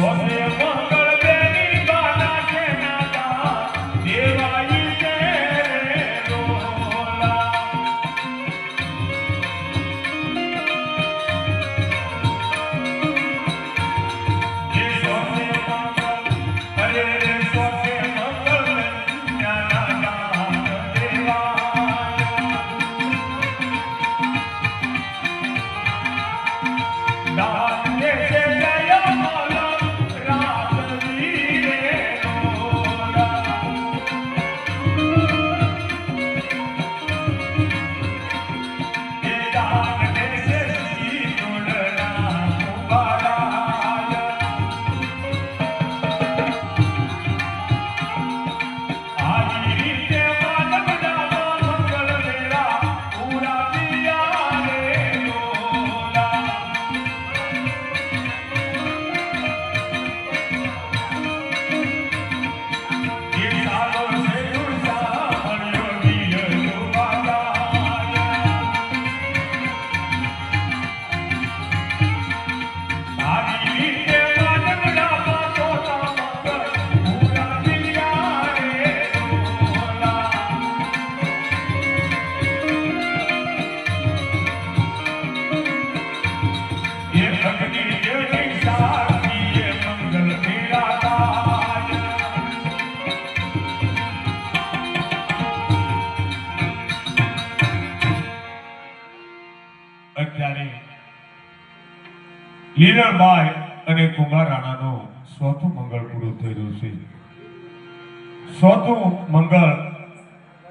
સોને લીલણબાઈ અને કુંભાર રાણાનું ચોથું મંગળ પૂરું થઈ છે. ચોથું મંગળ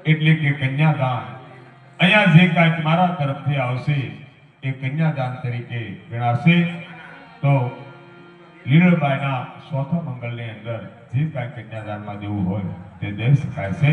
એટલે કે કન્યાદાન. અહીંયા જે કાંઈક મારા તરફથી આવશે એ કન્યાદાન તરીકે ગણાશે. તો લીલબાઈના ચોથા મંગળની અંદર જે કાંઈ કન્યાદાનમાં દેવું હોય તે દઈ શકાય છે.